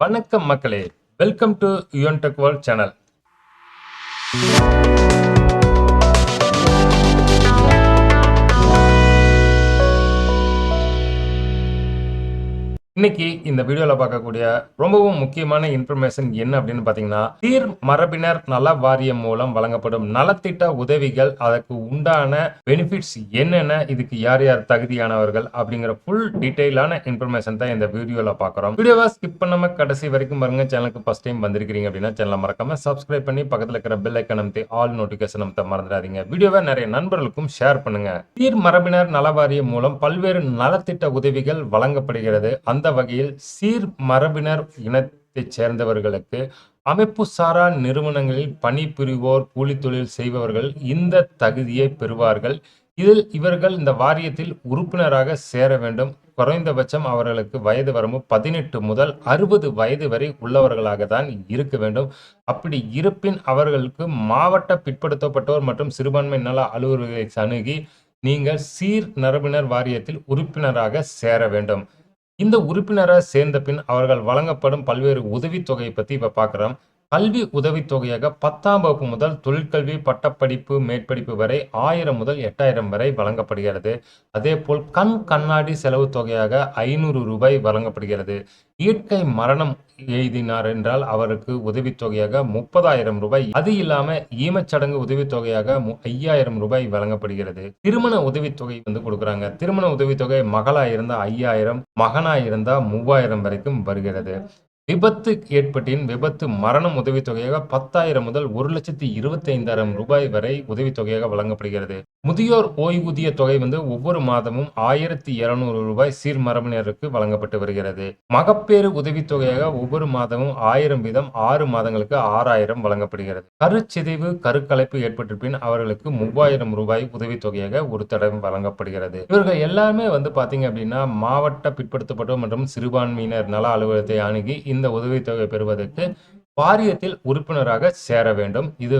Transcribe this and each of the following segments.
வணக்கம் மக்களே. Welcome to Yuvan tech world channel இன்னைக்கு இந்த வீடியோல பார்க்கக்கூடிய ரொம்பவும் முக்கியமான இன்ஃபர்மேஷன் என்ன அப்படின்னு பாத்தீங்கன்னா தீர் மரபினர் நல வாரியம் மூலம் வழங்கப்படும் நலத்திட்ட உதவிகள் அதற்கு உண்டான பெனிஃபிட்ஸ் என்னென்ன இதுக்கு யார் யார் தகுதியானவர்கள் அப்படிங்கிற ஃபுல் டீடைலான இன்ஃபர்மேஷன் தான் இந்த வீடியோல பார்க்குறோம். வீடியோவை ஸ்கிப் பண்ணாம கடைசி வரைக்கும் பாருங்க. சேனலுக்கு ஃபர்ஸ்ட் டைம் வந்திருக்கீங்க அப்படின்னா சேனலை மறக்காம சப்ஸ்கிரைப் பண்ணி பக்கத்துல இருக்கிற பெல் ஐக்கன் அமைத்து ஆல் நோட்டிபிகேஷன் அமைத்த மறந்துடாதீங்க. வீடியோவை நிறைய நண்பர்களுக்கும் ஷேர் பண்ணுங்க. தீர் மரபினர் நல வாரியம் மூலம் பல்வேறு நலத்திட்ட உதவிகள் வழங்கப்படுகிறது. அந்த வகையில் சீர் மரபினர் இனத்தைச் சேர்ந்தவர்களுக்கு அமைப்பு சாரா நிறுவனங்களில் பணிபுரிவோர் கூலி தொழில் செய்பவர்கள் இந்த தகுதியை பெறுவார்கள். இதில் இவர்கள் இந்த வாரியத்தில் உறுப்பினராக சேர வேண்டும். குறைந்தபட்சம் அவர்களுக்கு வயது வரம்பு பதினெட்டு முதல் அறுபது வயது வரை உள்ளவர்களாக தான் இருக்க வேண்டும். அப்படி இருப்பின் அவர்களுக்கு மாவட்ட பிற்படுத்தப்பட்டோர் மற்றும் சிறுபான்மை நல அலுவலர்களை அணுகி நீங்கள் சீர் நரம்பினர் வாரியத்தில் உறுப்பினராக சேர வேண்டும். இந்த உறுப்பினராக சேர்ந்த பின் அவர்கள் வழங்கப்படும் பல்வேறு உதவித்தொகையை பற்றி இப்போ பார்க்குறோம் கல்வி உதவித்தொகையாக பத்தாம் வகுப்பு முதல் தொழிற்கல்வி பட்டப்படிப்பு மேற்படிப்பு வரை ஆயிரம் முதல் எட்டாயிரம் வரை வழங்கப்படுகிறது. அதே போல் கண் கண்ணாடி செலவு தொகையாக ஐநூறு ரூபாய் வழங்கப்படுகிறது. இயற்கை மரணம் எழுதினார் என்றால் அவருக்கு உதவித்தொகையாக முப்பதாயிரம் ரூபாய். அது இல்லாம ஈமச்சடங்கு உதவித்தொகையாக ஐயாயிரம் ரூபாய் வழங்கப்படுகிறது. திருமண உதவித்தொகை வந்து கொடுக்குறாங்க. திருமண உதவித்தொகை மகளா இருந்தா ஐயாயிரம் மகனா இருந்தா மூவாயிரம் வரைக்கும் வருகிறது. விபத்து ஏற்பட்டின் விபத்து மரணம் உதவித்தொகையாக பத்தாயிரம் முதல் ஒரு லட்சத்தி இருபத்தி ஐந்தாயிரம் ரூபாய் வரை உதவித்தொகையாக வழங்கப்படுகிறது. முதியோர் ஓய்வூதிய தொகை வந்து ஒவ்வொரு மாதமும் ஆயிரத்தி இருநூறு ரூபாய் சீர்மரபினருக்கு வழங்கப்பட்டு வருகிறது. மகப்பேறு உதவித்தொகையாக ஒவ்வொரு மாதமும் ஆயிரம் வீதம் ஆறு மாதங்களுக்கு ஆறாயிரம் வழங்கப்படுகிறது. கருச்சிதைவு கருக்கலைப்பு ஏற்பட்ட பின் அவர்களுக்கு மூவாயிரம் ரூபாய் உதவித்தொகையாக ஒரு தடவை வழங்கப்படுகிறது. இவர்கள் எல்லாமே வந்து பாத்தீங்க அப்படின்னா மாவட்ட பிற்படுத்தப்பட்டோர் மற்றும் சிறுபான்மையினர் நல அலுவலகத்தை அணுகி இந்த உதவித்தொகை பெறுவதற்கு வாரியத்தில் உறுப்பினராக சேர வேண்டும். இது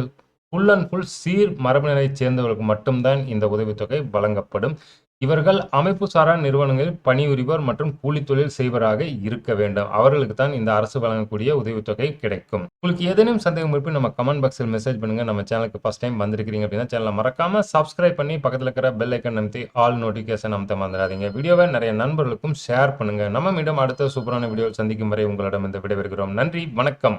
ஃபுல் அண்ட் ஃபுல் சீர் மரபினரைச் சேர்ந்தவர்களுக்கு மட்டும்தான் இந்த உதவித்தொகை வழங்கப்படும். இவர்கள் அமைப்பு சாரா நிறுவனங்களில் பணிபுரிவோர் மற்றும் கூலி தொழில் செய்வராக இருக்க வேண்டும். அவர்களுக்கு தான் இந்த அரசு வழங்கக்கூடிய உதவித்தொகை கிடைக்கும். உங்களுக்கு ஏதேனும் சந்தேகம் இருப்பின் நம்ம கமெண்ட் பாக்ஸில் மெசேஜ் பண்ணுங்க. நம்ம சேனலுக்கு ஃபர்ஸ்ட் டைம் வந்திருக்கிறீங்க அப்படின்னா சேனலை மறக்காம சப்ஸ்கிரைப் பண்ணி பக்கத்தில் இருக்கிற பெல் ஐக்கன் அமைத்து ஆல் நோட்டிஃபிகேஷன் அமைத்த மறந்துடாதீங்க. வீடியோவை நிறைய நண்பர்களுக்கும் ஷேர் பண்ணுங்க. நம்ம மீண்டும் அடுத்த சூப்பரான வீடியோவில் சந்திக்கும் வரை உங்களிடம் இந்த விடைபெறுகிறோம். நன்றி. வணக்கம்.